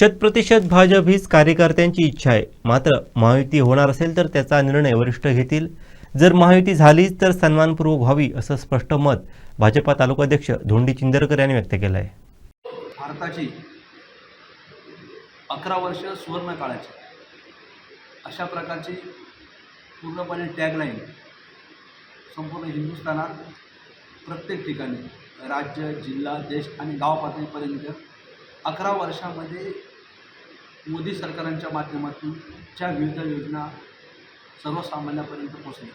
शतप्रतिशत भाजप हीच कार्यकर्त्यांची इच्छा आहे. मात्र महायुती होणार असेल तर त्याचा निर्णय वरिष्ठ घेतील. जर महायुती झालीच तर सन्मानपूर्वक व्हावी असं स्पष्ट मत भाजपा तालुकाध्यक्ष धोंडी चिंदरकर यांनी व्यक्त केलं आहे भारताची अकरा वर्ष सुवर्ण काळाची अशा प्रकारची पूर्णपणे टॅगलाईन संपूर्ण हिंदुस्थानात प्रत्येक ठिकाणी राज्य जिल्हा देश आणि गाव पातळीपर्यंत अकरा वर्षामध्ये मोदी सरकारांच्या माध्यमातून ज्या विविध योजना सर्वसामान्यापर्यंत पोचल्या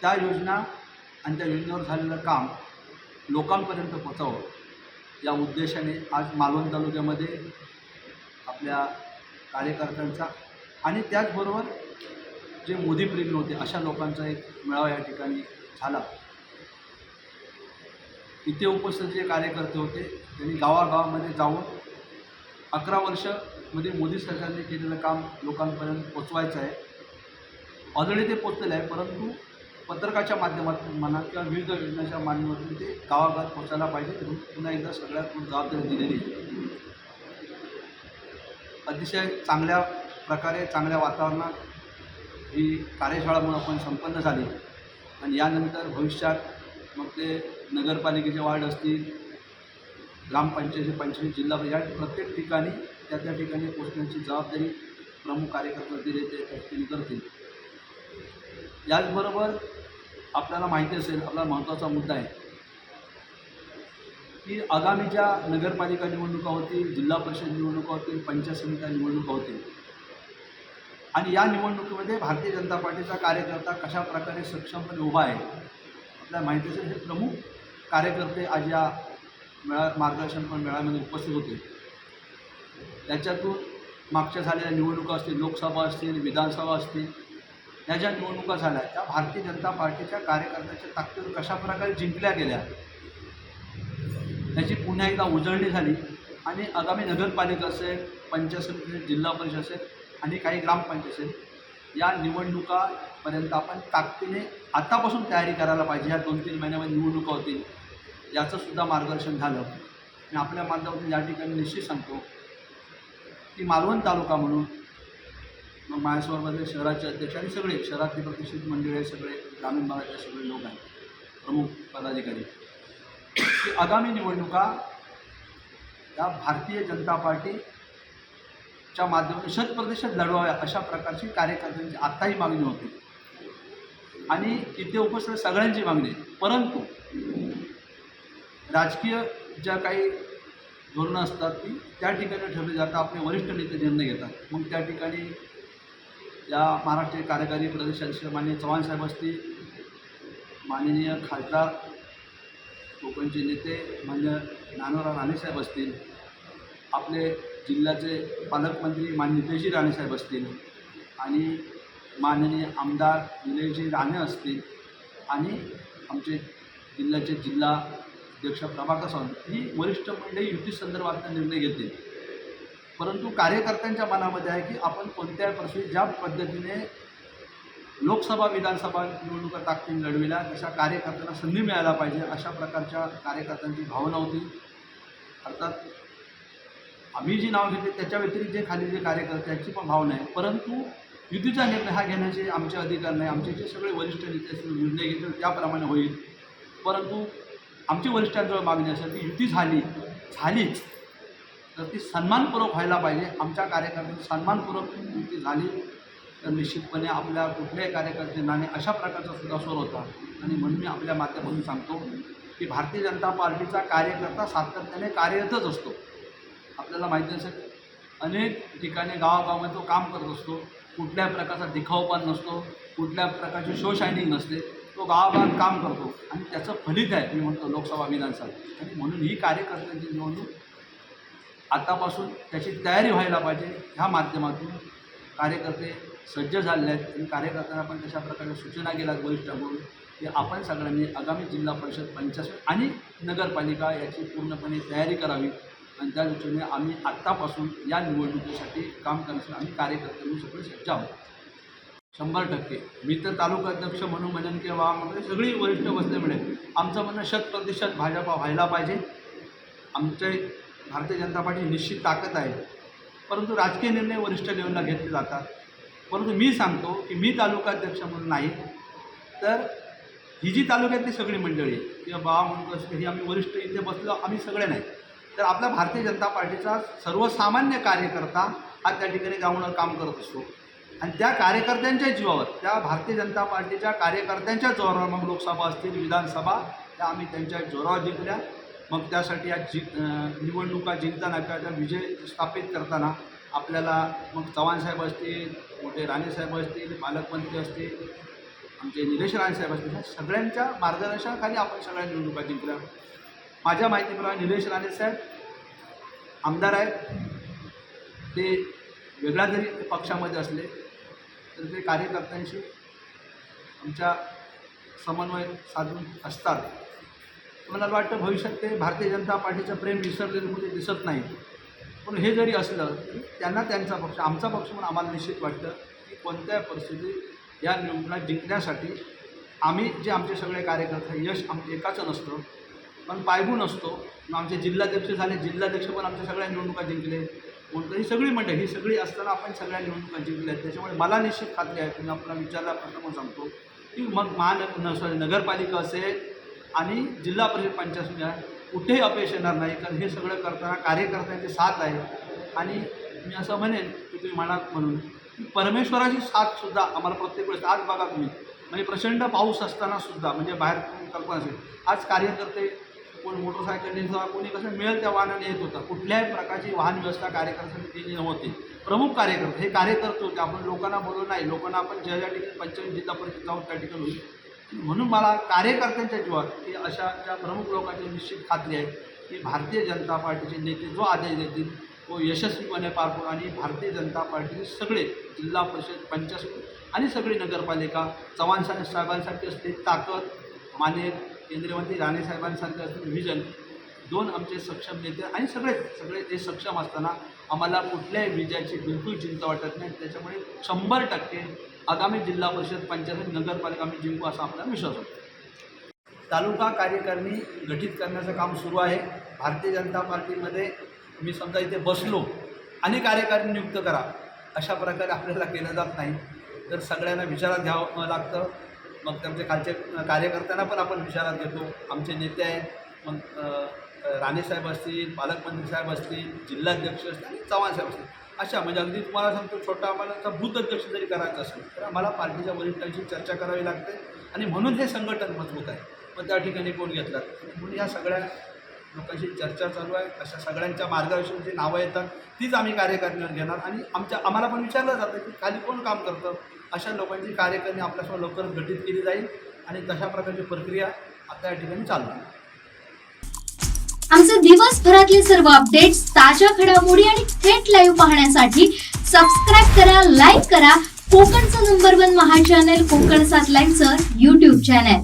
त्या योजना आणि त्या योजनेवर झालेलं काम लोकांपर्यंत पोचावं या उद्देशाने आज मालवण तालुक्यामध्ये आपल्या कार्यकर्त्यांचा आणि त्याचबरोबर जे मोदीप्रेमी होते अशा लोकांचा एक मेळावा या ठिकाणी झाला. इथे उपस्थित जे कार्यकर्ते होते त्यांनी गावागावामध्ये जाऊन अकरा वर्षमध्ये मोदी सरकारने केलेलं काम लोकांपर्यंत पोचवायचं आहे. ऑलरेडी ते पोचलेलं आहे परंतु पत्रकाच्या माध्यमातून म्हणा किंवा विविध योजनाच्या माध्यमातून ते गावागावात पोचायला पाहिजे. म्हणून पुन्हा एकदा सगळ्यात जबाबदारी दिलेली आहे. अतिशय चांगल्या प्रकारे चांगल्या वातावरणात ही कार्यशाळा म्हणून आपण संपन्न झाली. आणि यानंतर भविष्यात मग ते नगरपालिकेचे वार्ड असतील ग्रामपंचायती पंचायत जिल्हा या प्रत्येक ठिकाणी त्या त्या ठिकाणी पोचण्याची जबाबदारी प्रमुख कार्यकर्ते दिले ते त्या करतील. याचबरोबर आपल्याला माहिती असेल आपला महत्त्वाचा मुद्दा आहे की आगामी ज्या नगरपालिका निवडणुका होतील जिल्हा परिषद निवडणुका होतील पंचायत समित्या निवडणुका होतील आणि या निवडणुकीमध्ये भारतीय जनता पार्टीचा कार्यकर्ता कशा प्रकारे सक्षमपणे उभा आहे आपल्याला माहिती असेल हे प्रमुख कार्यकर्ते आज या मेळा मार्गदर्शन पण मेळाव्यामध्ये उपस्थित होते. त्याच्यातून मागच्या झालेल्या निवडणुका असतील लोकसभा असतील विधानसभा असतील या ज्या निवडणुका झाल्या त्या भारतीय जनता पार्टीच्या कार्यकर्त्याच्या ताकदीवर कशाप्रकारे जिंकल्या गेल्या त्याची पुन्हा एकदा उजळणी झाली. आणि आगामी नगरपालिका असेल पंचायत समिती जिल्हा परिषद असेल आणि काही ग्रामपंचायत असेल या निवडणुकापर्यंत आपण ताकदीने आतापासून तयारी करायला पाहिजे. ह्या दोन तीन महिन्यामध्ये निवडणुका होतील. याचंसुद्धा मार्गदर्शन झालं. मी आपल्या माध्यमातून या ठिकाणी निश्चित सांगतो की मालवण तालुका म्हणून मग माझ्यासोबतले शहराचे अध्यक्ष आणि सगळे शहरातले प्रतिष्ठित मंडळी आहे सगळे ग्रामीण भागातले सगळे लोक आहेत प्रमुख पदाधिकारी. की आगामी निवडणुका या भारतीय जनता पार्टीच्या माध्यमातून शतप्रतिशत लढवाव्या अशा प्रकारची कार्यकर्त्यांची आत्ताही मागणी होती. आणि इथे उपस्थित सगळ्यांची मागणी परंतु राजकीय ज्या काही धोरणं असतात ती त्या ठिकाणी ठरली जातात. आपले वरिष्ठ नेते निर्णय घेतात. मग त्या ठिकाणी या महाराष्ट्र कार्यकारी प्रदेशाध्यक्ष माननीय चव्हाण साहेब असतील माननीय खासदार कोकणचे नेते मान्य नानोराव राणेसाहेब असतील आपले जिल्ह्याचे पालकमंत्री मान्य नितेशजी राणेसाहेब असतील आणि माननीय आमदार निलेशजी राणे असतील आणि आमचे जिल्ह्याचे जिल्हा अध्यक्ष प्रभाकर सावंत ही वरिष्ठ मंडळी युती संदर्भात निर्णय घेतील. परंतु कार्यकर्त्यांच्या मनामध्ये आहे की आपण कोणत्याही प्रश्नी ज्या पद्धतीने लोकसभा विधानसभा निवडणुका ताकदीने लढविल्या तशा कार्यकर्त्यांना संधी मिळायला पाहिजे अशा प्रकारच्या कार्यकर्त्यांची भावना होती. अर्थात आम्ही जी नाव घेतली त्याच्या व्यतिरिक्त जे खाली जे कार्यकर्ते याची पण भावना आहे. परंतु युतीचा निर्णय हा घेण्याचे आमचे अधिकार नाही. आमचे जे सगळे वरिष्ठ नेते असतील निर्णय घेतील त्याप्रमाणे होईल. परंतु आमची वरिष्ठांजवळ मागणी असेल की युती झाली झालीच. तर ती सन्मानपूर्वक व्हायला पाहिजे. आमच्या कार्यकर्त्यांची सन्मानपूर्वक युती झाली तर निश्चितपणे आपल्या कुठल्याही कार्यकर्त्यांना आणि अशा प्रकारचा सुद्धा स्वर होता. आणि म्हणून मी आपल्या माध्यमातून सांगतो की भारतीय जनता पार्टीचा कार्यकर्ता सातत्याने कार्यरतच असतो. आपल्याला माहिती असेल अनेक ठिकाणी गावागावामध्ये तो काम करत असतो. कुठल्याही प्रकारचा दिखावपण नसतो. कुठल्या प्रकारची शो शायनिंग नसते. तो गावागावात काम करतो. आणि त्याचं फलित आहे मी म्हणतो लोकसभा विधानसभा आणि म्हणून ही कार्यकर्त्यांची निवडणूक आतापासून त्याची तयारी व्हायला पाहिजे. ह्या माध्यमातून कार्यकर्ते सज्ज झालेले आहेत. आणि कार्यकर्त्यांना पण तशा प्रकारे सूचना केल्यात वरिष्ठांकडून की आपण सगळ्यांनी आगामी जिल्हा परिषद पंचायत आणि नगरपालिका याची पूर्णपणे तयारी करावी. आणि त्या दृष्टीने आम्ही आत्तापासून या निवडणुकीसाठी काम करण्यासाठी आम्ही कार्यकर्त्यांनी सगळे सज्ज आहोत. शंभर टक्के. मी तर तालुका अध्यक्ष म्हणून म्हणेन की वा म्हणजे सगळी वरिष्ठ बसले मिळेल आमचं म्हणणं शत प्रतिशत भाजपा व्हायला पाहिजे. आमचे भारतीय जनता पार्टी निश्चित ताकद आहे. परंतु राजकीय निर्णय वरिष्ठ लेवलला घेतले जातात. परंतु मी सांगतो की मी तालुका अध्यक्ष म्हणून नाही तर ही जी तालुक्यातली सगळी मंडळी किंवा बाबा म्हणून कसं ही आम्ही वरिष्ठ इथे बसलो आम्ही सगळे नाही. तर आपला भारतीय जनता पार्टीचा सर्वसामान्य कार्यकर्ता हा त्या ठिकाणी जाऊन काम करत असतो. आणि त्या कार्यकर्त्यांच्या जीवावर त्या भारतीय जनता पार्टीच्या कार्यकर्त्यांच्या जोरावर मग लोकसभा असतील विधानसभा त्या आम्ही त्यांच्या जोरावर जिंकल्या. मग त्यासाठी या जि निवडणुका जिंकताना किंवा त्या विजय स्थापित करताना आपल्याला मग चव्हाणसाहेब असतील मोठे राणेसाहेब असतील पालकमंत्री असतील आमचे निलेश राणेसाहेब असतील ह्या सगळ्यांच्या मार्गदर्शनाखाली आपण सगळ्या निवडणुका जिंकल्या. माझ्या माहितीप्रमाणे निलेश राणेसाहेब आमदार आहेत. ते वेगळ्या जरी पक्षामध्ये असले तर ते कार्यकर्त्यांशी आमच्या समन्वय साधून असतात मला वाटतं भविष्यात ते भारतीय जनता पार्टीचं प्रेम विसरलेलं कुठे दिसत नाही. पण हे जरी असलं तरी त्यांना त्यांचा पक्ष आमचा पक्ष म्हणून आम्हाला निश्चित वाटतं की कोणत्याही परिस्थितीत या निवडणुका जिंकण्यासाठी आम्ही जे आमचे सगळे कार्यकर्ते यश आम एकाचं नसतं पण पायगून असतो. मग आमचे जिल्हाध्यक्ष झाले जिल्हाध्यक्ष पण आमच्या सगळ्या निवडणुका जिंकले. कोणतंही ही सगळी मंडळी ही सगळी असताना आपण सगळ्या निवडणुका जिंकल्या आहेत त्याच्यामुळे मला निश्चित खात्री आहे तुम्ही आपला विचारला प्रश्न पण सांगतो की मग महानगर सॉरी नगरपालिका असेल आणि जिल्हा परिषद पंचायत समिती आहे, कुठेही अपयश येणार नाही कारण हे सगळं करताना कार्यकर्त्यांची साथ आहे. आणि मी असं म्हणेन की तुम्ही म्हणा म्हणून की परमेश्वराची साथसुद्धा आम्हाला प्रत्येक वेळेस आज बघा तुम्ही म्हणजे प्रचंड पाऊस असताना सुद्धा म्हणजे बाहेर कल्पना असेल आज कार्यकर्ते कोण मोटरसायकलने किंवा कोणी कसं मिळेल त्या वाहनाने येत होता. कुठल्याही प्रकारची वाहन व्यवस्था कार्यकर्त्यांनी केली नव्हती. प्रमुख कार्यकर्ते हे कार्यकर्ते होते. आपण लोकांना बोललो नाही. लोकांना आपण ज्या ज्या ठिकाणी पंचवीस जिल्हा परिषद जाऊन त्या ठिकाणी होईल. म्हणून मला कार्यकर्त्यांच्या जीवात की अशा ज्या प्रमुख लोकांची निश्चित खात्री आहे की भारतीय जनता पार्टीचे नेते जो आदेश देतील तो यशस्वीपणे पार पडू आणि भारतीय जनता पार्टीचे सगळे जिल्हा परिषद पंचायत आणि सगळी नगरपालिका चव्हाण साहेब साहेबांसाठी असते ताकद माने केंद्रीय मंत्री राणे साहेबांसारखे असतील व्हिजन दोन आमचे सक्षम नेते आणि सगळेच सगळे ते सक्षम असताना आम्हाला कुठल्याही विजयाची बिलकुल चिंता वाटत नाही. त्याच्यामुळे शंभर टक्के आगामी जिल्हा परिषद पंचायत आणि नगरपालिका आम्ही जिंकू असा आपला विश्वास होतो तालुका कार्यकारिणी गठीत करण्याचं काम सुरू आहे. भारतीय जनता पार्टीमध्ये मी समजा इथे बसलो आणि कार्यकारिणी नियुक्त करा अशा प्रकारे आपल्याला केलं जात नाही. तर सगळ्यांना विचारात घ्यावं लागतं. मग त्यांचे खालचे कार्यकर्त्यांना पण आपण विचारात घेतो आमचे नेते आहेत. मग राणेसाहेब असतील पालकमंत्री साहेब असतील जिल्हाध्यक्ष असतील आणि चव्हाण साहेब असतील. अशा म्हणजे अगदी तुम्हाला सांगतो छोटा आम्हाला बूथ अध्यक्ष जरी करायचं असेल तर आम्हाला पार्टीच्या वरिष्ठांशी चर्चा करावी लागते. आणि म्हणून हे संघटन मजबूत आहे. मग त्या ठिकाणी कोण घेतलं म्हणून ह्या सगळ्या लोकांशी चर्चा चालू आहे. अशा सगळ्यांच्या मार्गदर्शन जी नावं येतात. तीच आम्ही कार्यकारिणीवर घेणार. आणि आमच्या आम्हाला पण विचारलं जातं की खाली कोण काम करतं? अशा लोकांची कार्यकारिणी आपल्यासमोर लवकर गठीत केली जाईल आणि तशा प्रकारची प्रक्रिया आता या ठिकाणी चालू आहे आमचे दिवसभरातले सर्व अपडेट्स ताज्या घडामोडी आणि थेट लाईव्ह पाहण्यासाठी सबस्क्राईब करा लाईक करा. कोकणचं number one Maha channel Konkan सात लाईनचं युट्यूब चॅनल